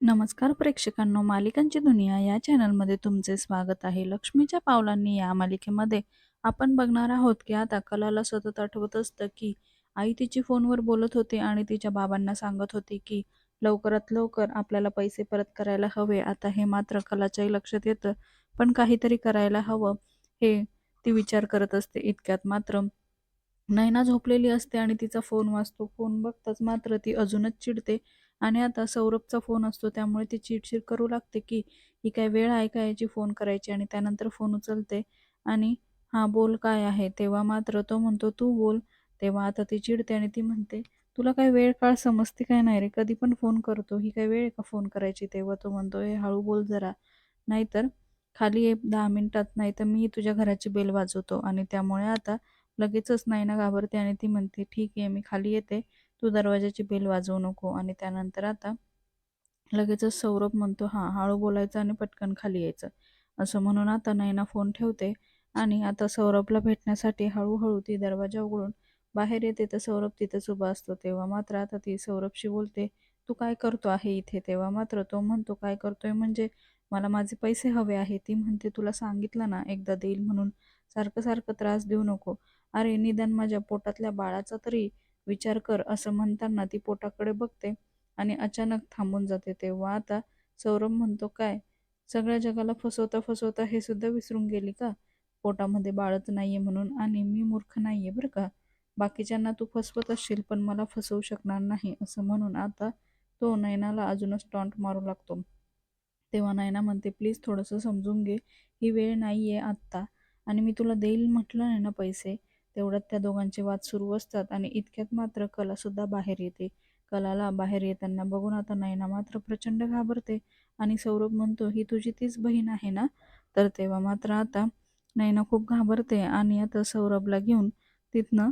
नमस्कार प्रेक्षकांनो मालिकांची दुनिया या चॅनलमध्ये तुमचे स्वागत आहे. लक्ष्मीच्या पावलांनी या मालिकेमध्ये आपण बघणार आहोत की आता कलाला सतत आठवत असतं की आई तिची फोनवर बोलत होती आणि तिच्या बाबांना सांगत होती की लवकरात लवकर आपल्याला पैसे परत करायला हवे. आता हे मात्र कलाच्याही लक्षात येतं पण काहीतरी करायला हवं हे ती विचार करत असते. इतक्यात मात्र नैना झोपलेली असते आणि तिचा फोन वाचतो फोन बघताच मात्र ती अजूनच चिडते. आणि आता सौरभचा फोन असतो त्यामुळे ती चिडचिड करू लागते की ही काय वेळ आहे का याची फोन करायची आणि त्यानंतर फोन उचलते. आणि हां बोल काय आहे? तेव्हा मात्र तो म्हणतो तू बोल. तेव्हा आता ती चिडते आणि ती म्हणते तुला काय वेळ काळ समजते काय नाही रे? कधी पण फोन करतो. ही काय वेळ आहे का फोन करायची? तेव्हा तो म्हणतो हे हळू बोल जरा. नाहीतर खाली ये दहा मिनिटात. नाही तर मी तुझ्या घराची बेल वाजवतो. आणि त्यामुळे आता लगेचच नाही ना घाबरते आणि ती म्हणते ठीक आहे मी खाली येते. तू दरवाजाची बेल वाजवू नको आणि त्यानंतर आता लगेचच सौरभ म्हणतो हां हळू बोलायचं आणि पटकन खाली यायचं. असं म्हणून आता नैना फोन ठेवते आणि आता सौरभला भेटण्यासाठी हळूहळू ती दरवाजा उघडून बाहेर येते. तर सौरभ तिथंच उभा असतो. तेव्हा मात्र आता ती सौरभशी बोलते तू काय करतो आहे इथे? तेव्हा मात्र तो म्हणतो काय करतोय? म्हणजे मला माझे पैसे हवे आहे ती म्हणते तुला सांगितलं ना एकदा देईल म्हणून. सारखं सारखं त्रास देऊ नको. अरे निदान माझ्या पोटातल्या बाळाचा तरी विचार कर असं म्हणताना ती पोटाकडे बघते आणि अचानक थांबून जाते तेव्हा आता सौरभ म्हणतो काय? सगळ्या जगाला फसवता फसवता हे सुद्धा विसरून गेली का? पोटामध्ये बाळच नाहीये म्हणून आणि मी मूर्ख नाहीये बरं का? बाकीच्यांना तू फसवत असशील पण मला फसवू शकणार नाही असं म्हणून आता तो नयनाला अजूनच टॉन्ट मारू लागतो. तेव्हा नयना म्हणते प्लीज थोडंसं समजून घे. ही वेळ नाही आहे आत्ता आणि मी तुला देईल म्हटलं नाही ना पैसे. तेवढ्यात त्या दोघांचे वाद सुरू असतात आणि इतक्यात मात्र कलासुद्धा बाहेर येते. कलाला बाहेर येताना बघून आता नयना मात्र प्रचंड घाबरते आणि सौरभ म्हणतो ही तुझी तीच बहीण आहे ना? तर तेव्हा मात्र आता नयना खूप घाबरते आणि आता सौरभला घेऊन तिथनं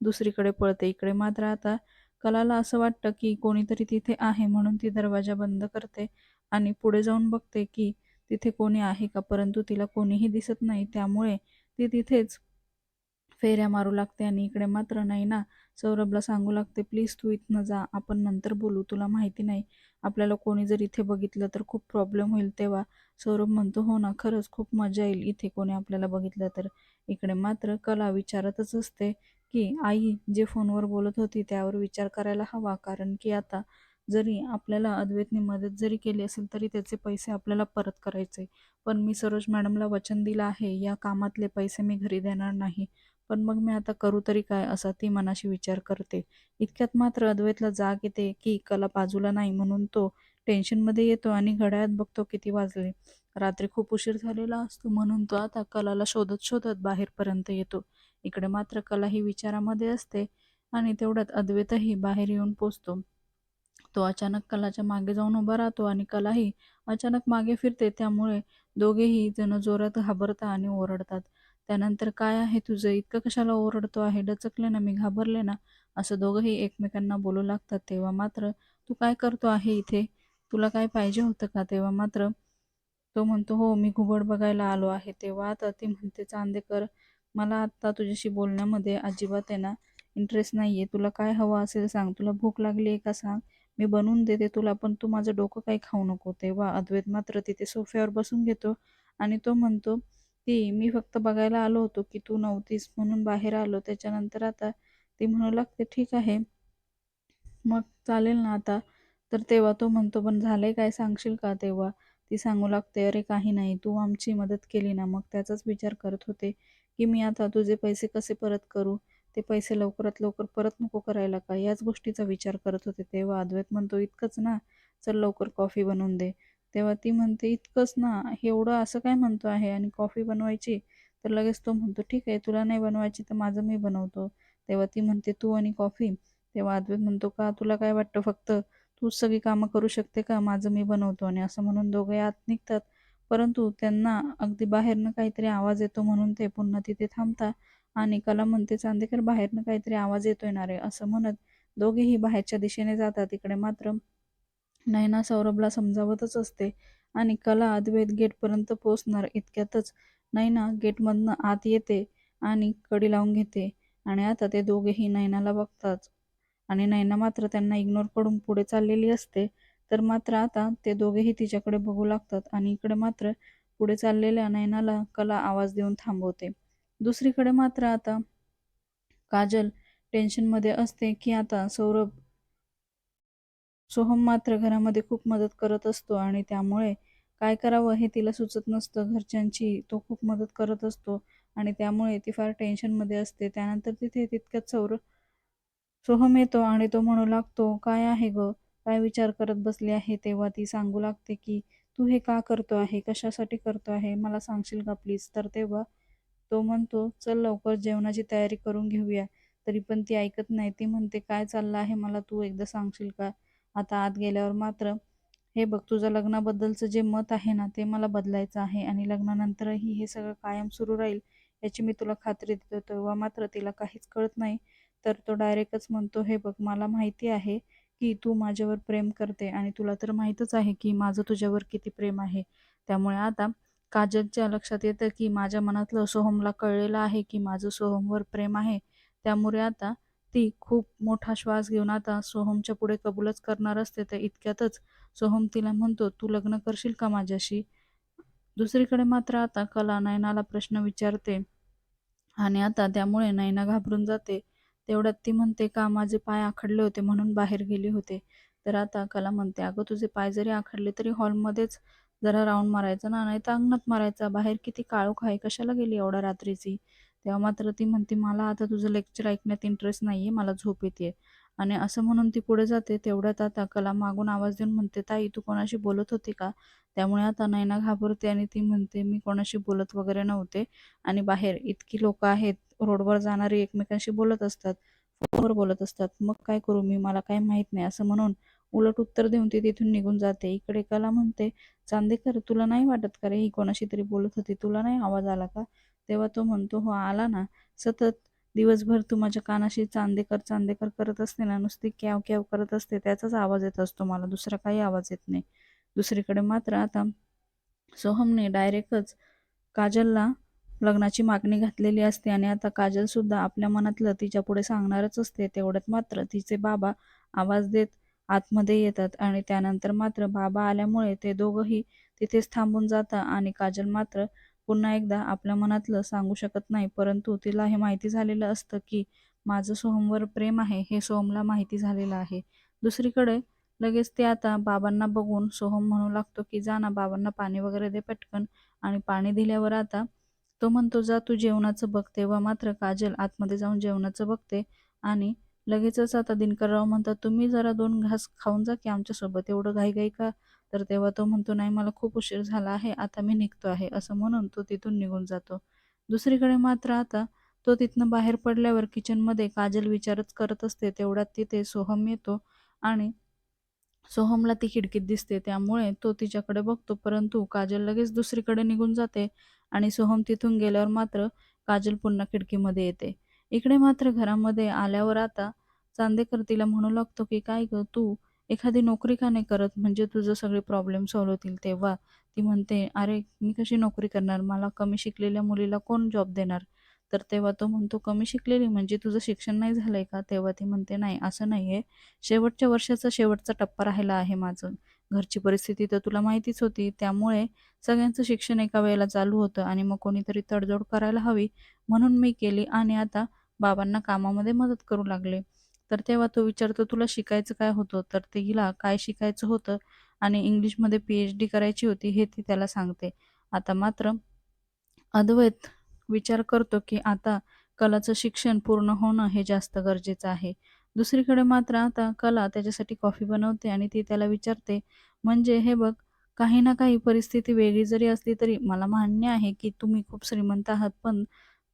दुसरीकडे पळते. इकडे मात्र आता कलाला असं वाटतं की कोणीतरी तिथे आहे म्हणून ती दरवाजा बंद करते आणि पुढे जाऊन बघते की तिथे कोणी आहे का परंतु तिला कोणीही दिसत नाही. त्यामुळे ती तिथेच फेऱ्या मारू लागते आणि इकडे मात्र नाही ना. सौरभला सांगू लागते प्लीज तू इथनं जा आपण नंतर बोलू तुला माहिती नाही. आपल्याला कोणी जर इथे बघितलं तर खूप प्रॉब्लेम होईल तेव्हा. सौरभ म्हणतो हो ना खरंच खूप मजा येईल इथे कोणी आपल्याला बघितलं तर. इकडे मात्र कला विचारतच असते की आई जे फोनवर बोलत होती त्यावर विचार करायला हवा कारण की आता जरी आपल्याला अद्वैतने मदत जरी केली असेल तरी त्याचे पैसे आपल्याला परत करायचे. पण मी सरोज मॅडमला वचन दिलं आहे या कामातले पैसे मी घरी देणार नाही. पण मग मी आता करू तरी काय असा ती मनाशी विचार करते. इतक्यात मात्र अद्वैतला जाग येते की कला बाजूला नाही म्हणून तो टेन्शनमध्ये येतो आणि घड्याळात बघतो किती वाजले. रात्री खूप उशीर झालेला असतो म्हणून तो आता कलाला शोधत शोधत बाहेरपर्यंत येतो. इकडे मात्र कला ही विचारामध्ये असते आणि तेवढ्यात अद्वैतही बाहेर येऊन पोचतो. तो अचानक कलाच्या मागे जाऊन उभा राहतो आणि कलाही अचानक मागे फिरते. त्यामुळे दोघेही जण जोरात घाबरतात आणि ओरडतात. त्यानंतर काय आहे तुझं? इतकं कशाला ओरडतो आहे? डचकले ना मी घाबरले ना? असं दोघंही एकमेकांना बोलू लागतात तेव्हा मात्र तू काय करतो आहे इथे? तुला काय पाहिजे होतं का? तेव्हा मात्र तो म्हणतो हो मी घुबड बघायला आलो आहे. तेव्हा आता ती म्हणते चांदेकर मला आत्ता तुझ्याशी बोलण्यामध्ये अजिबात आहे ना इंटरेस्ट नाही आहे तुला काय हवं असेल सांग. तुला भूक लागली आहे का सांग. मी बनवून देते तुला पण तू माझं डोकं काही खाऊ नको. तेव्हा अद्वैत मात्र तिथे सोफ्यावर बसून घेतो आणि तो म्हणतो ती. मी फक्त बघायला आलो होतो की तू नव्हतीस म्हणून बाहेर आलो. त्याच्यानंतर आता ती म्हणू लागते ठीक आहे. मग चालेल ना आता. तर तेव्हा तो म्हणतो पण झालंय काय? सांगशील का तेव्हा? ती सांगू लागते अरे काही नाही. तू आमची मदत केली ना. मग त्याचाच विचार करत होते की मी आता तुझे पैसे कसे परत करू? ते पैसे लवकरात लवकर परत नको करायला का? याच गोष्टीचा विचार करत होते तेव्हा. अद्वैत म्हणतो इतकंच ना. चल लवकर कॉफी बनवून दे. तेव्हा ती म्हणते इतकंच ना एवढं असं काय म्हणतो आहे? आणि कॉफी बनवायची? तर लगेच तो म्हणतो ठीक आहे तुला नाही बनवायची तर माझं मी बनवतो. तेव्हा ती म्हणते तू आणि कॉफी तेव्हा अद्वैत म्हणतो का तुला काय वाटतं फक्त? तूच सगळी कामं करू शकते का? माझं मी बनवतो. आणि असं म्हणून दोघे आत निघतात. परंतु त्यांना अगदी बाहेरनं काहीतरी आवाज येतो म्हणून ते पुन्हा तिथे थांबतात. आणि कला म्हणते चांदेकर बाहेरनं काहीतरी आवाज येतोय ना रे? असं म्हणत दोघेही बाहेरच्या दिशेने जातात. इकडे मात्र नयना सौरभला समजावतच असते आणि कला अद्वैत गेटपर्यंत पोहोचणार इतक्यातच नैना गेटमधनं आत येते आणि कडी लावून घेते आणि आता ते दोघेही नयनाला बघतात. आणि नैना मात्र त्यांना इग्नोर करून पुढे चाललेली असते. तर मात्र आता ते दोघेही तिच्याकडे बघू लागतात आणि इकडे मात्र पुढे चाललेल्या नैनाला कला आवाज देऊन थांबवते. दुसरीकडे मात्र आता काजल टेन्शनमध्ये असते की आता सौरभ सोहम मात्र घरामध्ये खूप मदत करत असतो आणि त्यामुळे काय करावं हे तिला सुचत नसतं. घरच्यांची तो खूप मदत करत असतो आणि त्यामुळे ती फार टेन्शनमध्ये असते. त्यानंतर तिथे तितक्यात सौर सोहम येतो आणि तो म्हणू लागतो काय आहे ग? काय विचार करत बसली आहे? तेव्हा ती सांगू लागते की तू हे का करतो आहे? कशासाठी करतो आहे? मला सांगशील का प्लीज? तर तेव्हा तो म्हणतो चल लवकर जेवणाची तयारी करून घेऊया. तरी पण ती ऐकत नाही. ती म्हणते काय चाललं आहे? मला तू एकदा सांगशील का? आता आत गेल्यावर मात्र हे बघ तुझं लग्नाबद्दलचं जे मत आहे ना ते मला बदलायचं आहे आणि लग्नानंतरही हे सगळं कायम सुरू राहील याची मी तुला खात्री देतो. तेव्हा मात्र तिला काहीच कळत नाही. तर तो डायरेक्टच म्हणतो हे बघ मला माहिती आहे की तू माझ्यावर प्रेम करते आणि तुला तर माहीतच आहे की माझं तुझ्यावर किती प्रेम आहे. त्यामुळे आता काजलच्या लक्षात येतं की माझ्या मनातलं सोहमला कळलेलं आहे की माझं सोहमवर प्रेम आहे. त्यामुळे आता ती खूप मोठा श्वास घेऊन आता सोहमच्या पुढे कबूलच करणार असते तर इतक्यातच सोहम तिला म्हणतो तू लग्न करशील का माझ्याशी? दुसरीकडे मात्र आता कला नयनाला प्रश्न विचारते आणि आता त्यामुळे नयना घाबरून जाते. तेवढ्यात ती म्हणते का माझे पाय आखडले होते म्हणून बाहेर गेले होते? तर आता कला म्हणते अगं तुझे पाय जरी आखडले तरी हॉलमध्येच जरा राऊंड मारायचा ना? नाही तर अंगणात मारायचा? बाहेर किती काळोख आहे. कशाला गेली एवढ्या रात्रीची? तेव्हा मात्र ती म्हणते मला आता तुझं लेक्चर ऐकण्यात इंटरेस्ट नाही आहे मला झोप येते आणि असं म्हणून ती पुढे जाते. तेवढ्यात आता कला मागून आवाज देऊन म्हणते ताई तू कोणाशी बोलत होती का? त्यामुळे आता नैना घाबरते आणि ती म्हणते मी कोणाशी बोलत वगैरे नव्हते आणि बाहेर इतकी लोक आहेत रोडवर जाणारी एकमेकांशी बोलत असतात फोनवर बोलत असतात. मग काय करू मी? मला काही माहीत नाही. असं म्हणून उलट उत्तर देऊन ती तिथून निघून जाते. इकडे कला म्हणते चांदेकर तुला नाही वाटत का रे ही कोणाशी तरी बोलत होती? तुला नाही आवाज आला का? तेव्हा तो म्हणतो हो आला ना. सतत दिवसभर तू माझ्या कानाशी चांदेकर चांदेकर करत असते ना नुसती क्याव क्याव करत असते त्याचाच आवाज येत असतो मला. दुसरा काही आवाज येत नाही. दुसरीकडे मात्र आता सोहमने डायरेक्टच काजलला लग्नाची मागणी घातलेली असते आणि आता काजलसुद्धा आपल्या मनातलं तिच्या पुढे सांगणारच असते. तेवढ्यात मात्र तिचे बाबा आवाज देत आतमध्ये येतात आणि त्यानंतर मात्र बाबा आल्यामुळे ते दोघंही तिथेच थांबून जातात आणि काजल मात्र पुन्हा एकदा आपल्या मनातलं सांगू शकत नाही परंतु तिला हे माहिती झालेलं असतं की माझं सोहमवर प्रेम आहे हे सोहमला माहिती झालेलं आहे. दुसरीकडे लगेच ते आता बाबांना बघून सोहम म्हणू लागतो की जा ना बाबांना पाणी वगैरे दे पटकन आणि पाणी दिल्यावर आता तो म्हणतो जा तू जेवणाचं बघ. तेव्हा मात्र काजल आतमध्ये जाऊन जेवणाचं बघते आणि लगेचच आता दिनकरराव म्हणतात तुम्ही जरा दोन घास खाऊन जा की आमच्यासोबत. एवढं घाई का तर तेव्हा तो म्हणतो नाही मला खूप उशीर झाला आहे आता मी निघतो आहे. असं म्हणून तो तिथून निघून जातो. दुसरीकडे मात्र आता तो तिथनं बाहेर पडल्यावर किचनमध्ये काजल विचारच करत असते तेवढ्यात तिथे सोहम येतो आणि सोहमला ती खिडकीत दिसते. त्यामुळे तो तिच्याकडे बघतो परंतु काजल लगेच दुसरीकडे निघून जाते आणि सोहम तिथून गेल्यावर मात्र काजल पुन्हा खिडकीमध्ये येते. इकडे मात्र घरामध्ये आल्यावर आता चांदेकर तिला म्हणू लागतो की काय ग तू एखादी नोकरी का नाही करत? म्हणजे तुझं सगळे प्रॉब्लेम सॉल्व्ह होतील तेव्हा. ती म्हणते अरे मी कशी नोकरी करणार? मला कमी शिकलेल्या मुलीला कोण जॉब देणार? तर तेव्हा तो म्हणतो कमी शिकलेली म्हणजे तुझं शिक्षण नाही झालंय का? तेव्हा ती म्हणते नाही असं नाही आहे शेवटच्या वर्षाचा शेवटचा टप्पा राहिला आहे माझं. घरची परिस्थिती तर तुला माहितीच होती. त्यामुळे सगळ्यांचं शिक्षण एका वेळेला चालू होतं आणि मग कोणीतरी तडजोड करायला हवी म्हणून मी केली आणि आता बाबांना कामामध्ये मदत करू लागले. तर तेव्हा तो विचारतो तुला शिकायचं काय होतं? तर ते हिला काय शिकायचं होतं? आणि इंग्लिशमध्ये पी एच डी करायची होती हे ती त्याला सांगते. आता मात्र अद्वैत विचार करतो की आता कलाचं शिक्षण पूर्ण होणं हे जास्त गरजेचं आहे. दुसरीकडे मात्र आता कला त्याच्यासाठी कॉफी बनवते आणि ती त्याला विचारते म्हणजे हे बघ काही ना काही परिस्थिती वेगळी जरी असली तरी मला मान्य आहे की तुम्ही खूप श्रीमंत आहात पण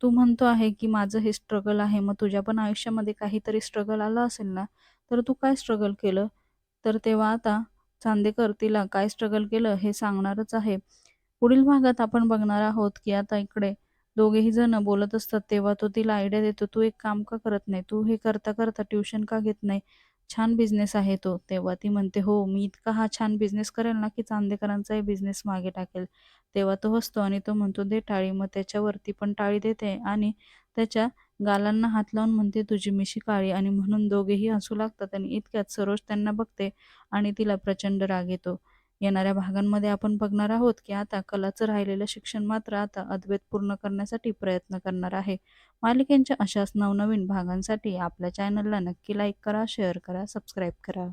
तू म्हणतो आहे की माझं हे स्ट्रगल आहे मग तुझ्या पण आयुष्यामध्ये काहीतरी स्ट्रगल आलं असेल ना तर तू काय स्ट्रगल केलं? तर तेव्हा आता चांदेकर तिला काय स्ट्रगल केलं हे सांगणारच आहे. पुढील भागात आपण बघणार आहोत की आता इकडे दोघेही जण बोलत असतात तेव्हा तो तिला आयडिया देतो तू एक काम का करत नाही? तू हे करता करता ट्युशन का घेत नाही? छान बिझनेस आहे तो. तेव्हा ती म्हणते हो मी इतका हा छान बिझनेस करेल ना की चांदेकरांचाही बिझनेस मागे टाकेल. तेव्हा तो हसतो आणि तो म्हणतो दे टाळी. मग त्याच्यावरती पण टाळी देते आणि त्याच्या गालांना हात लावून म्हणते तुझी मिशी काळी. आणि म्हणून दोघेही हसू लागतात आणि इतक्यात सरोज त्यांना बघते आणि तिला प्रचंड राग येतो. येणाऱ्या भागांमध्ये आपण बघणार आहोत की आता कलाचं राहिलेलं शिक्षण मात्र आता अद्वैत पूर्ण करण्यासाठी प्रयत्न करणार आहे. मालिकेंच्या अशाच नवनवीन भागांसाठी आपल्या चॅनलला नक्की लाईक करा शेअर करा सबस्क्राईब करा.